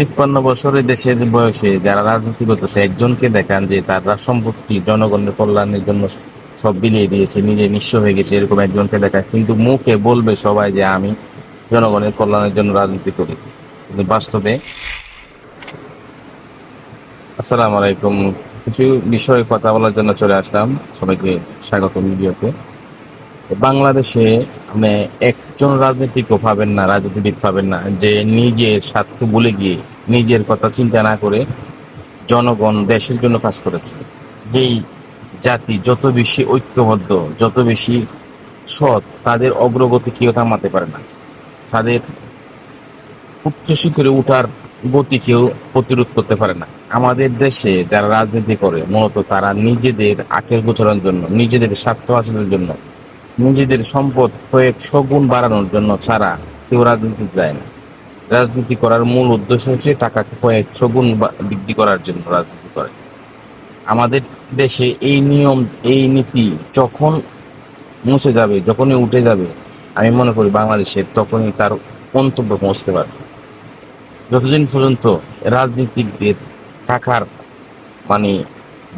তিপ্পান্ন বছরের দেশের বয়সে যারা রাজনীতি করতেছে, একজনকে দেখান যে তারা সম্পত্তি জনগণের কল্যাণের জন্য সব বিলিয়ে দিয়েছে, নিজে নিঃস্ব হয়ে গেছে, এরকম একজনকে দেখায়। কিন্তু মুখে বলবে সবাই যে আমি জনগণের কল্যাণের জন্য রাজনীতি করি। কিন্তু বাস্তবে আসসালামু আলাইকুম। কিছু বিষয়ে কথা বলার জন্য চলে আসলাম। সবাইকে স্বাগত ভিডিওতে। বাংলাদেশে মানে একজন রাজনীতিকও পাবেন না, রাজনীতিবিদ পাবেন না, যে নিজের স্বার্থ ভুলে গিয়ে নিজের কথা চিন্তা না করে জনগণ দেশের জন্য কাজ করেছে। যেই জাতি যত বেশি ঐক্যবদ্ধ, যত বেশি সৎ, তাদের অগ্রগতি কেউ থামাতে পারে না। তাদের উচ্চ শিখরে উঠার গতি কেউ প্রতিরোধ করতে পারে না। আমাদের দেশে যারা রাজনীতি করে, মূলত তারা নিজেদের আখের গোচরের জন্য, নিজেদের স্বার্থ হাসিলের জন্য নিজেদের সম্পদ কয়েক শগুণ বাড়ানোর জন্য ছাড়া কেউ রাজনীতি যায় না। রাজনীতি করার মূল উদ্দেশ্য হচ্ছে টাকাকে কয়েক শগুণ বা- বৃদ্ধি করার জন্য রাজনীতি করে। আমাদের দেশে এই নিয়ম, এই নীতি যখন মুছে যাবে, যখনই উঠে যাবে, আমি মনে করি বাংলাদেশের তখনই তার গন্তব্য পৌঁছতে পারবে। যতদিন পর্যন্ত রাজনীতিকদের টাকার মানে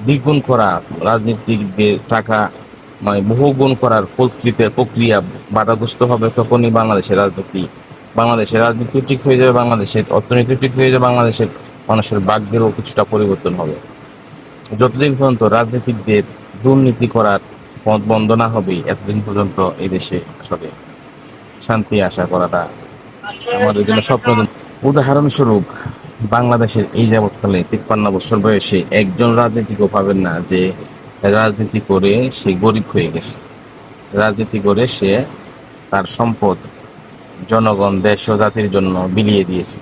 দ্বিগুণ করা, রাজনীতিকদের টাকা মানে বহুগুণ করার প্রকৃতি প্রক্রিয়া বাধাগ্রস্ত হবে তখনই বাংলাদেশের রাজনীতি বাংলাদেশের রাজনীতি ঠিক হয়ে যাবে, বাংলাদেশের অর্থনীতি ঠিক হয়ে যাবে, বাংলাদেশের মানুষের বাগদেরও কিছুটা পরিবর্তন হবে। যতদিন পর্যন্ত রাজনীতিকদের দুর্নীতি করার পথ বন্ধ না হবে, এতদিন পর্যন্ত এই দেশে আসলে শান্তি আশা করাটা আমাদের জন্য স্বপ্ন। উদাহরণস্বরূপ, বাংলাদেশের এই যাবৎকালে তিপ্পান্ন বছর বয়সে একজন রাজনীতিকও পাবেন না যে রাজনীতি করে সে গরিব হয়ে গেছে। রাজনীতি করে সে তার সম্পদ জনগণ, দেশ ও জাতির জন্য বিলিয়ে দিয়েছে।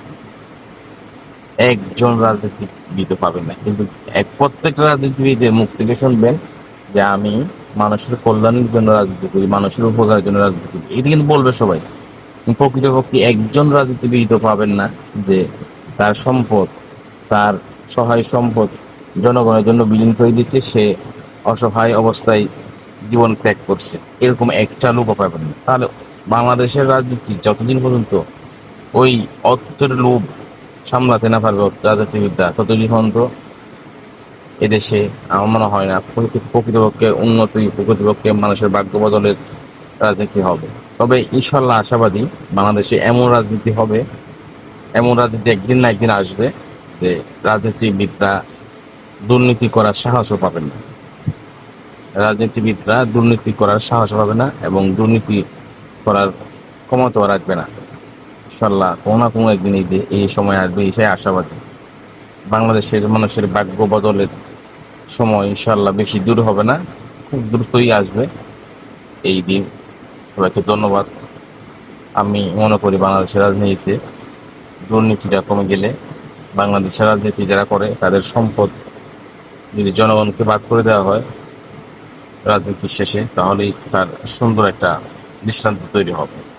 একজন রাজনীতিবিদও পাবেন না। কিন্তু এক প্রত্যেকটা রাজনীতিবিদের মুখ থেকে শুনবেন যে আমি মানুষের কল্যাণের জন্য রাজনীতি করি, মানুষের উপকারের জন্য রাজনীতি করি। এটা কিন্তু বলবে সবাই। প্রকৃতপক্ষে একজন রাজনীতিবিদও পাবেন না যে তার সম্পদ, তার সহায় সম্পদ জনগণের জন্য বিলীন করে দিচ্ছে। সে অসহায় অবস্থায় জীবন ত্যাগ করছে। এরকম একটা লোকও পাবেন না তাহলে বাংলাদেশের রাজনীতি যতদিন পর্যন্ত ওই অর্থের লোভ সামলাতে না পারবে রাজনীতিবিদ্যা ততদিন পর্যন্ত এদেশে আমার মনে হয় না প্রকৃত- প্রকৃতপক্ষে উন্নতি, প্রকৃতপক্ষে মানুষের ভাগ্য বদলের রাজনীতি হবে। তবে ইনশাল্লাহ আশাবাদী বাংলাদেশে এমন রাজনীতি হবে, এমন রাজনীতি একদিন না একদিন আসবে যে রাজনীতিবিদরা দুর্নীতি করার সাহসও পাবেন না। রাজনীতিবিদরা দুর্নীতি করার সাহস পাবে না এবং দুর্নীতি করার ক্ষমতাও রাখবে না। ইনশাল্লাহ কোনো না কোনো একদিন এই এই সময় আসবে এই আশাবাদী। বাংলাদেশের মানুষের ভাগ্য বদলের সময় ইনশাল্লাহ বেশি দূর হবে না, খুব দ্রুতই আসবে। এই দিন সবাইকে ধন্যবাদ। আমি মনে করি বাংলাদেশের রাজনীতিতে দুর্নীতিটা কমে গেলে বাংলাদেশের রাজনীতি যারা করে, তাদের সম্পদ যদি জনগণকে ভাগ করে দেওয়া হয় রাজনীতির শেষে তাহলেই তার সুন্দর একটা দৃষ্টান্ত তৈরি হবে।